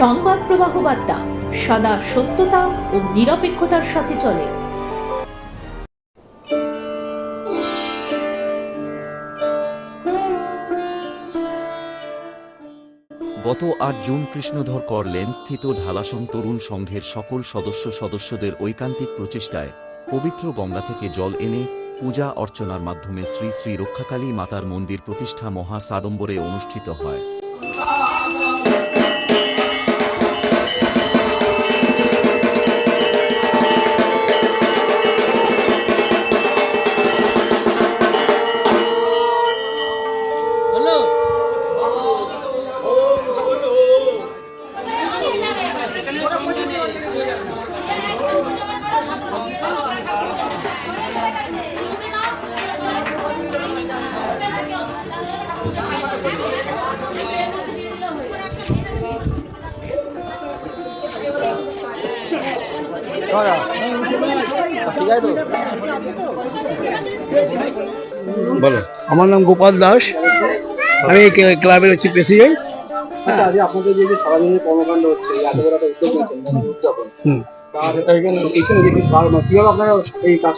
সংবাদ প্রবাহ বার্তা, সদা সত্যতা ও নিরপেক্ষতার সাথে চলে। গত আট জুন কৃষ্ণধর কর লেন স্থিত ঢালাসম তরুণ সংঘের সকল সদস্য সদস্যদের ঐকান্তিক প্রচেষ্টায় পবিত্র গঙ্গা থেকে জল এনে পূজা অর্চনার মাধ্যমে শ্রী শ্রী রক্ষাকালী মাতার মন্দির প্রতিষ্ঠা মহা সাড়ম্বরে অনুষ্ঠিত হয়। বলো। আমার নাম গোপাল দাস। আমি ক্লাবের হচ্ছে প্রেসিডেন্ট। আচ্ছা আজ আপনাদের যে যে সারাদিনের কর্মকাণ্ড হচ্ছে এই একটা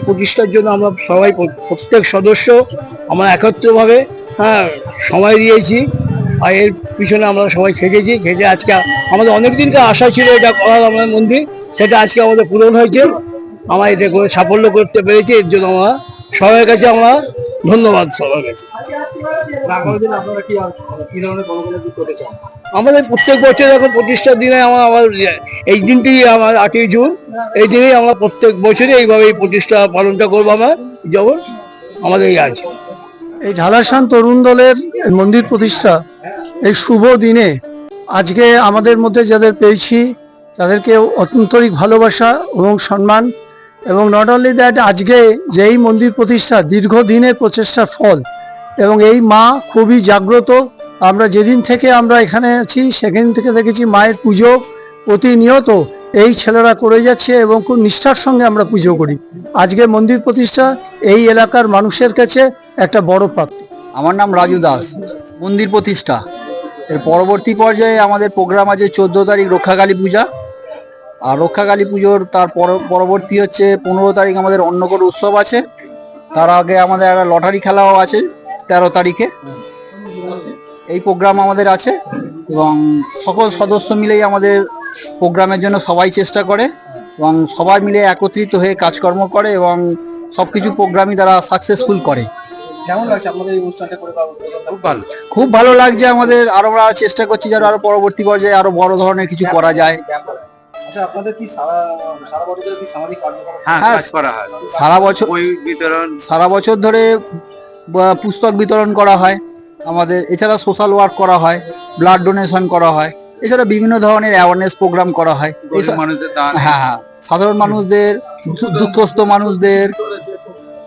প্রতিষ্ঠার জন্য আমরা সবাই প্র- প্রত্যেক সদস্য আমরা একত্রভাবে হ্যাঁ সময় দিয়েছি। আর এর পিছনে আমরা সবাই খেটেছি খেটে আজকে আমাদের অনেক দিনকার আশা ছিল এটা করার আমাদের মন্দির সেটা আজকে আমাদের পূরণ হয়েছে। আমরা এটা করে সাফল্য করতে পেরেছি এর জন্য আমরা সবার কাছে আমরা ধন্যবাদ সবার কাছে। আমাদের প্রত্যেক বছর এখন প্রতিষ্ঠার দিনে আমার আমার এই দিনটি আমার আটই জুন এই দিনেই আমরা প্রত্যেক বছরই এইভাবে এই প্রতিষ্ঠা পালনটা করব আমরা যখন আমাদের এই আছে এই ঢালাসান তরুণ দলের মন্দির প্রতিষ্ঠা এই শুভ দিনে আজকে আমাদের মধ্যে যাদের পেয়েছি, তাদেরকে অন্তরিক ভালোবাসা এবং সম্মান এবং নট অনলি দ্যাট আজকে যে এই মন্দির প্রতিষ্ঠা দীর্ঘদিনের প্রচেষ্টার ফল এবং এই মা খুবই জাগ্রত। আমরা যেদিন থেকে আমরা এখানে আছি, সেদিন থেকে দেখেছি মায়ের পুজো প্রতিনিয়ত এই ছেলেরা করে যাচ্ছে এবং খুব নিষ্ঠার সঙ্গে আমরা পুজো করি। আজকে মন্দির প্রতিষ্ঠা এই এলাকার মানুষের কাছে একটা বড় প্রাপ্তি আমার নাম রাজু দাস। মন্দির প্রতিষ্ঠা। এর পরবর্তী পর্যায়ে আমাদের প্রোগ্রাম আছে চোদ্দ তারিখ রক্ষাকালী পূজা। আর রক্ষাকালী পুজোর তার পর- পরবর্তী হচ্ছে পনেরো তারিখ আমাদের অন্নকট উৎসব আছে। তার আগে আমাদের একটা লটারি খেলাও আছে তেরো তারিখে। এই প্রোগ্রাম আমাদের আছে এবং সকল সদস্য মিলেই আমাদের প্রোগ্রামের জন্য সবাই চেষ্টা করে এবং সবাই মিলে একত্রিত হয়ে কাজকর্ম করে এবং সব কিছু প্রোগ্রামই তারা সাকসেসফুল করে। কেমন লাগছে আপনাদের এই অনুষ্ঠানটা করে? খুব ভালো খুব ভালো লাগছে আমাদের। আরও আমরা চেষ্টা করছি যেন আরও পরবর্তী পর্যায়ে আরও বড় ধরনের কিছু করা যায়। আচ্ছা আপনাদের কি সারা সারা বছর কি সামাজিক কার্যক্রম হ্যাঁ, করা হয়। সারা বছর বিতরণ। সারা বছর ধরে পুস্তক বিতরণ করা হয়। আমাদের এছাড়া সোশ্যাল ওয়ার্ক করা হয় ব্লাড ডোনেশন করা হয়। এছাড়া বিভিন্ন ধরনের অ্যাওয়ারনেস প্রোগ্রাম করা হয়। হ্যাঁ হ্যাঁ। সাধারণ মানুষদের দু- দুঃস্থ মানুষদের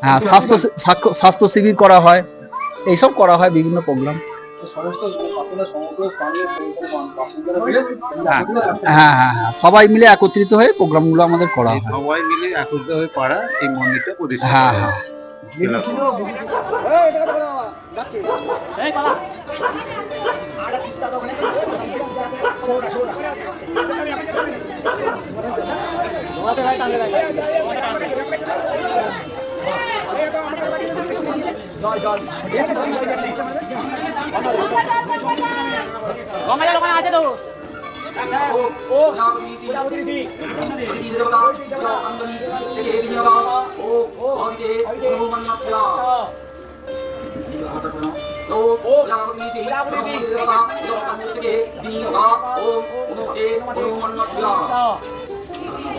হ্যাঁ স্বাস্থ্য স্বাস্থ্য- শিবির করা হয়। এইসব করা হয় বিভিন্ন প্রোগ্রাম থাকছেন। হ্যাঁ হ্যাঁ হ্যাঁ সবাই মিলে একত্রিত হয়ে প্রোগ্রামগুলো আমাদের করা হয়। সবাই মিলে একত্রিত হয়ে পাড়া এই মন্দিরটা প্রতিষ্ঠা হ্যাঁ হ্যাঁ। গঙ্গা গঙ্গাজল ওখানে আছে তো ও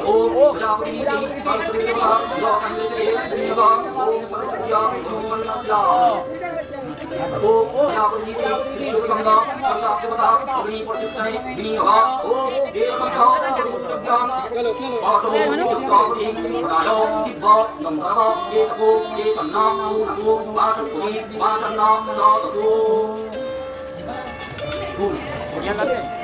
ॐ व्यापनीति परसुविदः व्यापनीते श्रीवः ॐ परसुविद्या ॐ ॐ व्यापनीति श्रीयुगङ्गा सर्वाधिपतः अग्नि प्रतिष्ठने विनियोगः ॐ देवसङ्घः सर्वभूतज्ञान पाशवो नित्यावधि कालो दिव्य नन्दव एकको एकन्ना नमो वाचस्पति वाचन्ना सा ततो Cool. What do you have